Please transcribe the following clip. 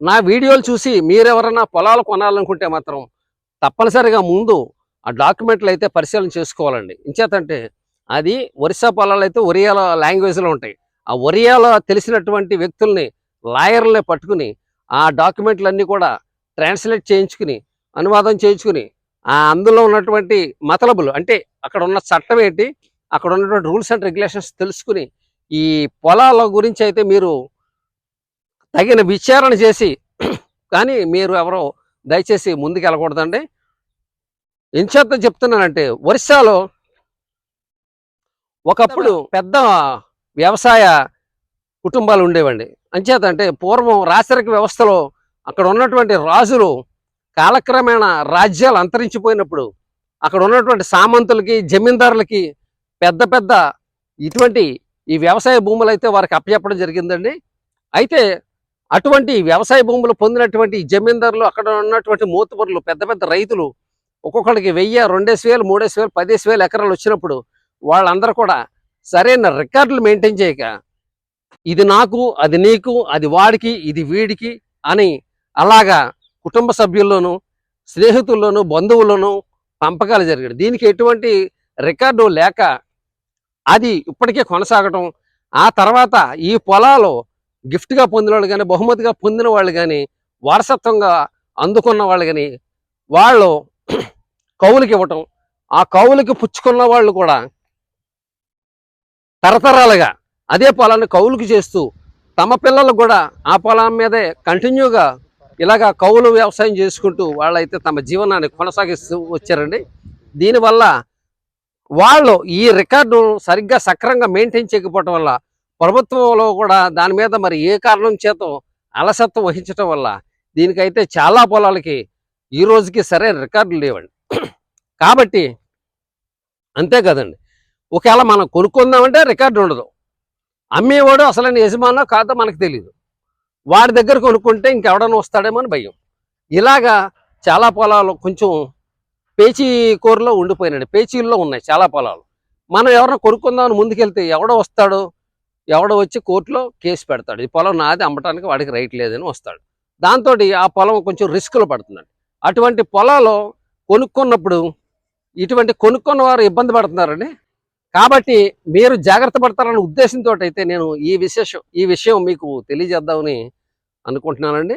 నా వీడియోలు చూసి మీరెవరైనా పొలాలు కొనాలనుకుంటే మాత్రం తప్పనిసరిగా ముందు ఆ డాక్యుమెంట్లు అయితే పరిశీలన చేసుకోవాలండి. ఇంచేతంటే అది ఒరిస్సా పొలాలు అయితే ఒరియాల లాంగ్వేజ్లో ఉంటాయి. ఆ ఒరియాలో తెలిసినటువంటి వ్యక్తుల్ని లాయర్లనే పట్టుకుని ఆ డాక్యుమెంట్లన్నీ కూడా ట్రాన్స్లేట్ చేయించుకుని అనువాదం చేయించుకుని ఆ అందులో ఉన్నటువంటి మతలబులు అంటే అక్కడ ఉన్న చట్టం ఏంటి అక్కడ ఉన్నటువంటి రూల్స్ అండ్ రెగ్యులేషన్స్ తెలుసుకుని ఈ పొలాల గురించి అయితే మీరు తగిన విచారణ చేసి కానీ మీరు ఎవరో దయచేసి ముందుకు వెళ్ళకూడదండి ఎంచేత చెప్తున్నానంటే ఒరిస్సాలో ఒకప్పుడు పెద్ద వ్యవసాయ కుటుంబాలు ఉండేవండి. అంచేత అంటే పూర్వం రాచరిక వ్యవస్థలో అక్కడ ఉన్నటువంటి రాజులు కాలక్రమేణా రాజ్యాలు అంతరించిపోయినప్పుడు అక్కడ ఉన్నటువంటి సామంతులకి జమీందారులకి పెద్ద పెద్ద ఇటువంటి ఈ వ్యవసాయ భూములు అయితే వారికి అప్పచెప్పడం జరిగిందండి. అయితే అటువంటి వ్యవసాయ భూములు పొందినటువంటి జమీందారులు అక్కడ ఉన్నటువంటి మూతపరులు పెద్ద పెద్ద రైతులు ఒక్కొక్కడికి వెయ్యి రెండేసి వేలు మూడేసి వేలు పదేసి వేలు ఎకరాలు వచ్చినప్పుడు వాళ్ళందరూ కూడా సరైన రికార్డులు మెయింటైన్ చేయక ఇది నాకు అది నీకు అది వాడికి ఇది వీడికి అని అలాగా కుటుంబ సభ్యుల్లోనూ స్నేహితుల్లోనూ బంధువుల్లోనూ పంపకాలు జరిగాడు దీనికి ఎటువంటి రికార్డు లేక అది ఇప్పటికే కొనసాగటం ఆ తర్వాత ఈ పొలాలు గిఫ్ట్గా పొందిన వాళ్ళు కానీ బహుమతిగా పొందిన వాళ్ళు కానీ వారసత్వంగా అందుకున్న వాళ్ళు కానీ వాళ్ళు కౌలుకి ఇవ్వటం ఆ కౌలుకి పుచ్చుకున్న వాళ్ళు కూడా తరతరాలుగా అదే పొలాన్ని కవులకు చేస్తూ తమ పిల్లలకు కూడా ఆ పొలం మీదే కంటిన్యూగా ఇలాగా కౌలు వ్యవసాయం చేసుకుంటూ వాళ్ళైతే తమ జీవనాన్ని కొనసాగిస్తూ వచ్చారండి. దీనివల్ల వాళ్ళు ఈ రికార్డు సరిగ్గా సక్రంగా మెయింటైన్ చేయకపోవటం వల్ల ప్రభుత్వంలో కూడా దాని మీద మరి ఏ కారణం చేత అలసత్వం వహించటం వల్ల దీనికైతే చాలా పొలాలకి ఈ రోజుకి సరైన రికార్డులు లేవండి. కాబట్టి అంతే కదండి. ఒకవేళ మనం కొనుక్కుందామంటే రికార్డు ఉండదు. అమ్మేవాడు అసలైన యజమానో కాదో మనకు తెలియదు వాడి దగ్గర కొనుక్కుంటే ఇంకెవడన్నా వస్తాడేమో అని భయం. ఇలాగా చాలా పొలాలు కొంచెం పేచీ కూరలో ఉండిపోయినాడు పేచీల్లో ఉన్నాయి చాలా పొలాలు. మనం ఎవరైనా కొనుక్కుందామని ముందుకెళ్తే ఎవడో వస్తాడో? ఎవడో వచ్చి కోర్టులో కేసు పెడతాడు. ఈ పొలం నాది అమ్మటానికి వాడికి రైట్ లేదని వస్తాడు. దాంతో ఆ పొలం కొంచెం రిస్కులు పడుతుందండి అటువంటి పొలాలు కొనుక్కున్నప్పుడు ఇటువంటి కొనుక్కున్న వారు ఇబ్బంది పడుతున్నారండి. కాబట్టి మీరు జాగ్రత్త పడతారన్న ఉద్దేశంతో అయితే నేను ఈ విశేషం ఈ విషయం మీకు తెలియజేద్దామని అనుకుంటున్నానండి.